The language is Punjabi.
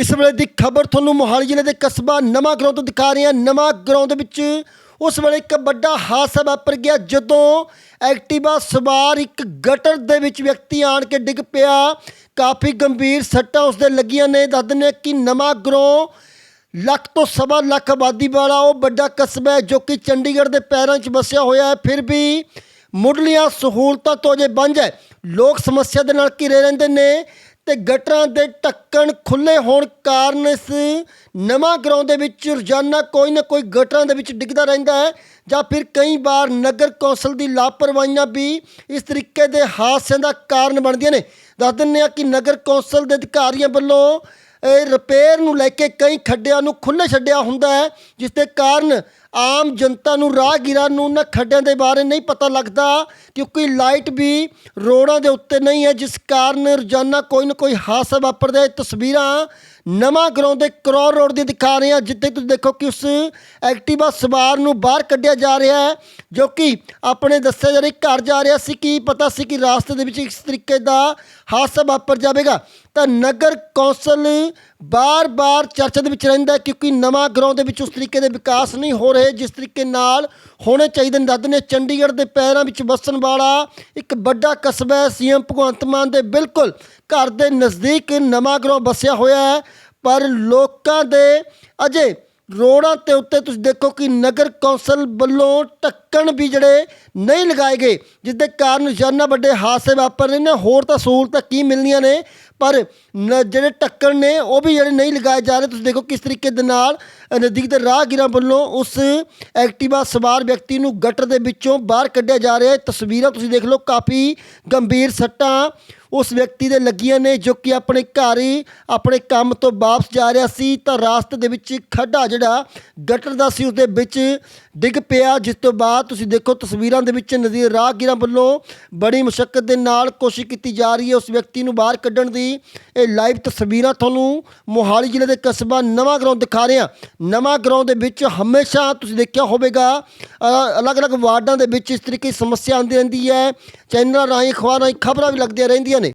ਇਸ ਵੇਲੇ ਦੀ ਖਬਰ ਤੁਹਾਨੂੰ ਮੋਹਾਲੀ ਜ਼ਿਲ੍ਹੇ ਦੇ ਕਸਬਾ ਨਵਾਂ ਗਰਾਉਂ ਤੋਂ ਦਿਖਾ ਰਹੇ ਹਾਂ। ਨਵਾਂ ਗਰਾਉਂ ਦੇ ਵਿੱਚ ਉਸ ਵੇਲੇ ਇੱਕ ਵੱਡਾ ਹਾਦਸਾ ਵਾਪਰ ਗਿਆ ਜਦੋਂ ਐਕਟਿਵਾ ਸਵਾਰ ਇੱਕ ਗਟਰ ਦੇ ਵਿੱਚ ਵਿਅਕਤੀ ਆਣ ਕੇ ਡਿੱਗ ਪਿਆ। ਕਾਫੀ ਗੰਭੀਰ ਸੱਟਾਂ ਉਸਦੇ ਲੱਗੀਆਂ ਨੇ। ਦੱਸ ਦਿੰਦੇ ਹਾਂ ਕਿ ਨਵਾਂ ਗਰਾਉਂ ਲੱਖ ਤੋਂ ਸਵਾ ਲੱਖ ਆਬਾਦੀ ਵਾਲਾ ਉਹ ਵੱਡਾ ਕਸਬਾ ਹੈ ਜੋ ਕਿ ਚੰਡੀਗੜ੍ਹ ਦੇ ਪੈਰਾਂ 'ਚ ਵਸਿਆ ਹੋਇਆ ਹੈ। ਫਿਰ ਵੀ ਮੁੱਢਲੀਆਂ ਸਹੂਲਤਾਂ ਤੋਂ ਜੇ ਬੰਝ ਹੈ। ਲੋਕ ਸਮੱਸਿਆ ਦੇ ਨਾਲ ਘਿਰੇ ਰਹਿੰਦੇ ਨੇ। ਤੇ ਗਟਰਾਂ ਦੇ ਢੱਕਣ ਖੁੱਲੇ ਹੋਣ ਕਾਰਨ ਇਸ ਨਵਾਂ ਗਰਾਊਂਡ ਦੇ ਵਿੱਚ ਰੋਜ਼ਾਨਾ ਕੋਈ ਨਾ ਕੋਈ ਗਟਰਾਂ ਦੇ ਵਿੱਚ ਡਿੱਗਦਾ ਰਹਿੰਦਾ ਹੈ ਜਾਂ ਫਿਰ ਕਈ ਵਾਰ ਨਗਰ ਕੌਂਸਲ ਦੀ ਲਾਪਰਵਾਹੀਆਂ ਵੀ ਇਸ ਤਰੀਕੇ ਦੇ ਹਾਦਸਿਆਂ ਦਾ ਕਾਰਨ ਬਣਦੀਆਂ ਨੇ। ਦੱਸ ਦਿੰਦੇ ਹਾਂ ਕਿ ਨਗਰ ਕੌਂਸਲ ਦੇ ਅਧਿਕਾਰੀਆਂ ਵੱਲੋਂ ਇਹ ਰਿਪੇਅਰ ਨੂੰ ਲੈ ਕੇ ਕਈ ਖੱਡਿਆਂ ਨੂੰ ਖੁੱਲ੍ਹੇ ਛੱਡਿਆ ਹੁੰਦਾ ਹੈ, ਜਿਸ ਦੇ ਕਾਰਨ ਆਮ ਜਨਤਾ ਨੂੰ ਰਾਹਗੀਰਾਂ ਨੂੰ ਉਹਨਾਂ ਖੱਡਿਆਂ ਦੇ ਬਾਰੇ ਨਹੀਂ ਪਤਾ ਲੱਗਦਾ ਕਿਉਂਕਿ ਲਾਈਟ ਵੀ ਰੋਡਾਂ ਦੇ ਉੱਤੇ ਨਹੀਂ ਹੈ, ਜਿਸ ਕਾਰਨ ਰੋਜ਼ਾਨਾ ਕੋਈ ਨਾ ਕੋਈ ਹਾਦਸਾ ਵਾਪਰਦਾ ਹੈ। ਤਸਵੀਰਾਂ ਨਵਾਂ ਗਰਾਉਂ ਦੇ ਕਰੋੜ ਰੋਡ ਦੀ ਦਿਖਾ ਰਹੇ ਹਾਂ, ਜਿੱਥੇ ਤੁਸੀਂ ਦੇਖੋ ਕਿ ਉਸ ਐਕਟਿਵਾ ਸਵਾਰ ਨੂੰ ਬਾਹਰ ਕੱਢਿਆ ਜਾ ਰਿਹਾ ਹੈ, ਜੋ ਕਿ ਆਪਣੇ ਦੱਸਿਆ ਜਾ ਰਿਹਾ ਘਰ ਜਾ ਰਿਹਾ ਸੀ ਕਿ ਪਤਾ ਸੀ ਕਿ ਰਾਸਤੇ ਦੇ ਵਿੱਚ ਇਸ ਤਰੀਕੇ ਦਾ ਹਾਦਸਾ ਵਾਪਰ ਜਾਵੇਗਾ। ਤਾਂ ਨਗਰ ਕੌਂਸਲ ਬਾਰ-ਬਾਰ ਚਰਚਾ ਦੇ ਵਿੱਚ ਰਹਿੰਦਾ ਕਿਉਂਕਿ ਨਵਾਂ ਗਰਾਉਂ ਦੇ ਵਿੱਚ ਉਸ ਤਰੀਕੇ ਦੇ ਵਿਕਾਸ ਨਹੀਂ ਹੋ ਰਿਹਾ। ਜਿਸ ਤਰੀਕੇ ਨਾਲ ਹੋਣੇ ਚਾਹੀਦੇ ਨੇ। ਦੱਸਦੇ ਨੇ ਚੰਡੀਗੜ੍ਹ ਦੇ ਪੈਰਾਂ ਵਿੱਚ ਵਸਣ ਵਾਲਾ ਇੱਕ ਵੱਡਾ ਕਸਬਾ ਹੈ। ਸੀਐਮ ਭਗਵੰਤ ਮਾਨ ਦੇ ਬਿਲਕੁਲ ਘਰ ਦੇ ਨਜ਼ਦੀਕ ਨਵਾਂ ਗਰੋਂ ਵਸਿਆ ਹੋਇਆ ਹੈ। ਪਰ ਲੋਕਾਂ ਦੇ ਅਜੇ ਰੋਡਾਂ ਤੇ ਉੱਤੇ ਤੁਸੀਂ ਦੇਖੋ ਕਿ ਨਗਰ ਕੌਂਸਲ ਵੱਲੋਂ ਢੱਕਣ ਵੀ ਜਿਹੜੇ ਨਹੀਂ ਲਗਾਏ ਗਏ, ਜਿਸ ਦੇ ਕਾਰਨ ਰੋਜ਼ਾਨਾ ਵੱਡੇ ਹਾਦਸੇ ਵਾਪਰ ਰਹੇ ਨੇ। ਹੋਰ ਤਾਂ ਸਹੂਲਤਾਂ ਕੀ ਮਿਲਣੀਆਂ ਨੇ? ਪਰ ਨ- ਜਿਹੜੇ ਢੱਕਣ ਨੇ ਉਹ ਵੀ ਜਿਹੜੇ ਨਹੀਂ ਲਗਾਏ ਜਾ ਰਹੇ ਤੁਸੀਂ ਦੇਖੋ ਕਿਸ ਤਰੀਕੇ ਦੇ ਨਾਲ ਅ, ਨਜ਼ਦੀਕ ਦੇ ਰਾਹਗੀਰਾਂ ਵੱਲੋਂ ਉਸ ਐਕਟਿਵਾ ਸਵਾਰ ਵਿਅਕਤੀ ਨੂੰ ਗਟਰ ਦੇ ਵਿੱਚੋਂ ਬਾਹਰ ਕੱਢਿਆ ਜਾ ਰਿਹਾ ਹੈ। ਤਸਵੀਰਾਂ ਤੁਸੀਂ ਦੇਖ ਲਓ ਕਾਫੀ ਗੰਭੀਰ ਸੱਟਾਂ ਉਸ ਵਿਅਕਤੀ ਦੇ ਲੱਗੀਆਂ ਨੇ ਜੋ ਕਿ ਆਪਣੇ ਘਰ ਹੀ ਆਪਣੇ ਕੰਮ ਤੋਂ ਵਾਪਸ ਜਾ ਰਿਹਾ ਸੀ। ਤਾਂ ਰਾਸਤੇ ਦੇ ਵਿੱਚ ਖੱਡਾ ਜਿਹੜਾ ਗਟਰ ਦਾ ਸੀ ਉਸ ਦੇ ਵਿੱਚ ਡਿੱਗ ਪਿਆ ਜਿਸ ਤੋਂ ਬਾਅਦ ਤੁਸੀਂ ਦੇਖੋ ਤਸਵੀਰਾਂ ਦੇ ਵਿੱਚ ਨਜ਼ੀਰ ਰਾਹਗੀਰਾਂ ਵੱਲੋਂ ਬੜੀ ਮੁਸ਼ਕਲ ਦੇ ਨਾਲ ਕੋਸ਼ਿਸ਼ ਕੀਤੀ ਜਾ ਰਹੀ ਹੈ ਉਸ ਵਿਅਕਤੀ ਨੂੰ ਬਾਹਰ ਕੱਢਣ ਦੀ। ਇਹ ਲਾਈਵ ਤਸਵੀਰਾਂ ਤੁਹਾਨੂੰ ਮੋਹਾਲੀ ਜ਼ਿਲ੍ਹੇ ਦੇ ਕਸਬਾ ਨਵਾਂ ਗਰਾਉਂ ਦਿਖਾ ਰਹੇ ਹਾਂ। ਨਵਾਂ ਗਰਾਉਂ ਦੇ ਵਿੱਚ ਹਮੇਸ਼ਾ ਤੁਸੀਂ ਦੇਖਿਆ ਹੋਵੇਗਾ ਅਲੱਗ-ਅਲੱਗ ਵਾਰਡਾਂ ਦੇ ਵਿੱਚ ਇਸ ਤਰੀਕੇ ਦੀ ਸਮੱਸਿਆ ਆਉਂਦੀ ਰਹਿੰਦੀ ਹੈ, ਚੈਨਲਾਂ ਰਾਹੀਂ ਅਖਬਾਰਾਂ ਰਾਹੀਂ ਖਬਰਾਂ ਵੀ ਲੱਗਦੀਆਂ ਰਹਿੰਦੀਆਂ ਨੇ।